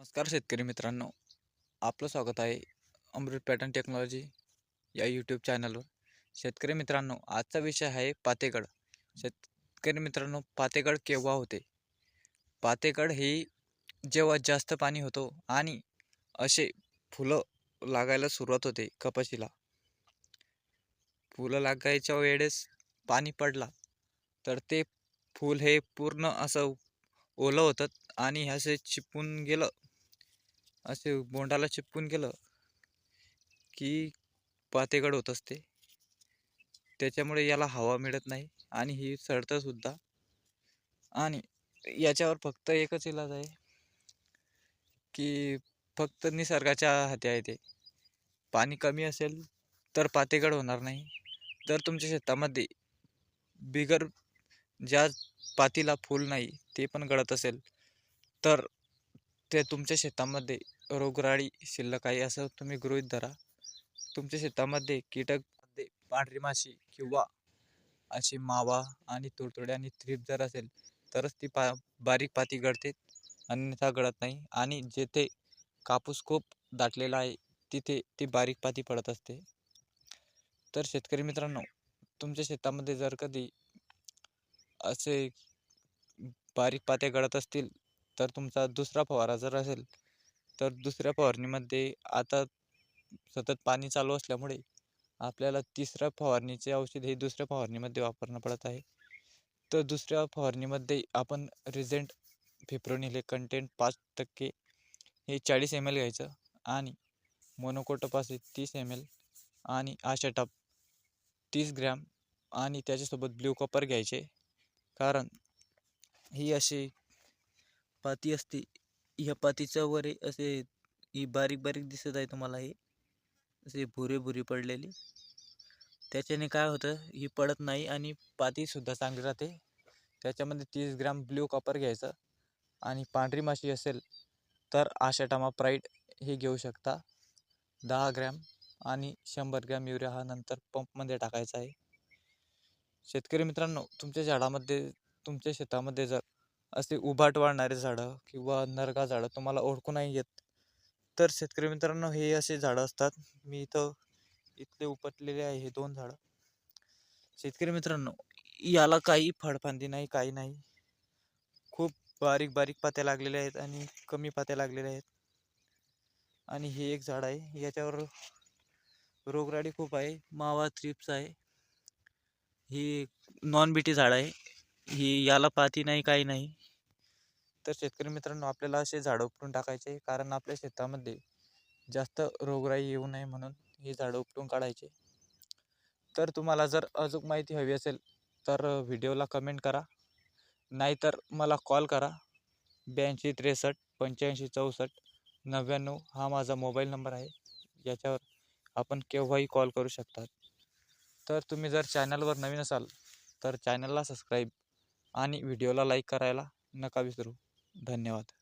नमस्कार शेतकरी मित्रांनो आपलं स्वागत आहे अमृत पॅटर्न टेक्नॉलॉजी या यूट्यूब चॅनलवर शेतकरी मित्रांनो आजचा विषय आहे पातेगड. शेतकरी मित्रांनो पातेगड केव्हा होते? पातेगड ही जेव्हा जास्त पाणी होतो आणि असे फुलं लागायला सुरुवात होते कपाशीला. फुलं लागायच्या वेळेस पाणी पडला तर ते फूल हे पूर्ण असं ओलं होतं आणि असे चिपून गेलं असे बोंडाला चिपकून गेलं की पातेगड होत असते त्याच्यामुळे याला हवा मिळत नाही आणि ही सडतंसुद्धा आणि याच्यावर फक्त एकच इलाज आहे की फक्त निसर्गाच्या हाती आहे ते. पाणी कमी असेल तर पातेगड होणार नाही. जर तुमच्या शेतामध्ये बिगर ज्या पातीला फूल नाही ते पण गळत असेल तर ते तुमच्या शेतामध्ये रोगराळी शिल्लक आहे असं तुम्ही गृहीत धरा. तुमच्या शेतामध्ये कीटकमध्ये पांढरी माशी किंवा अशी मावा आणि तुडतुडे आणि थ्रीप जर असेल तरच ती पा बारीक पाती गळते अन्यथा गळत नाही. आणि जेथे कापूस खूप दाटलेला आहे तिथे ती बारीक पाती पडत असते. तर शेतकरी मित्रांनो तुमच्या शेतामध्ये जर कधी असे बारीक पात्या गळत असतील तर तुमचा दुसरा फवारा जर असेल तर दुसऱ्या फवारणीमध्ये आता सतत पाणी चालू असल्यामुळे आपल्याला तिसऱ्या फवारणीचे औषध हे दुसऱ्या फवारणीमध्ये वापरणं पडत आहे. तर दुसऱ्या फवारणीमध्ये आपण रिझेंट फिप्रोनिले कंटेंट पाच टक्के हे चाळीस एम एल घ्यायचं आणि मोनोकोटोपास तीस एम एल आणि आशाटाप तीस ग्रॅम आणि त्याच्यासोबत ब्ल्यू कॉपर घ्यायचे. कारण ही अशी पाती असते ह्या पातीच्या वर असे ही बारीक बारीक दिसत आहे तुम्हाला हे. असे भुरे भुरे पडलेली. त्याच्याने काय होतं ही पडत नाही आणि पातीसुद्धा चांगली राहते. त्याच्यामध्ये तीस ग्रॅम ब्ल्यू कॉपर घ्यायचं आणि पांढरी माशी असेल तर आशाटामा प्राईड हे घेऊ शकता. दहा ग्रॅम आणि शंभर ग्रॅम युरिया हा नंतर पंपमध्ये टाकायचा आहे. शेतकरी मित्रांनो तुमच्या झाडामध्ये तुमच्या शेतामध्ये जर असे उभाट वाढणारे झाडं किंवा नरगा झाडं तुम्हाला ओळखू नाही येत. तर शेतकरी मित्रांनो हे असे झाडं असतात. मी इथं इथले उपटलेले आहे हे दोन झाडं. शेतकरी मित्रांनो याला काही फळफांदी नाही काही नाही. खूप बारीक बारीक पात्या लागलेल्या आहेत आणि कमी पात्या लागलेल्या आहेत. आणि हे एक झाड आहे. याच्यावर रोगराडी खूप आहे. मावा थ्रिप्स आहे. ही नॉन बीटी झाड आहे. ही याला पाती नाही काही नाही. तर शेतकरी मित्रांनो आपल्याला असे झाडं उपटून टाकायचे कारण आपल्या शेतामध्ये जास्त रोगराई येऊ नये म्हणून ही झाडं उपटून काढायचे. तर तुम्हाला जर अजून माहिती हवी असेल तर व्हिडिओला कमेंट करा. नाहीतर मला कॉल करा. ब्याऐंशी त्रेसष्ट पंच्याऐंशी चौसष्ट नव्याण्णव हा माझा मोबाईल नंबर आहे. याच्यावर आपण केव्हाही कॉल करू शकतात. तर तुम्ही जर चॅनलवर नवीन असाल तर चॅनलला सबस्क्राईब आणि व्हिडिओला लाईक करायला नका विसरू. धन्यवाद.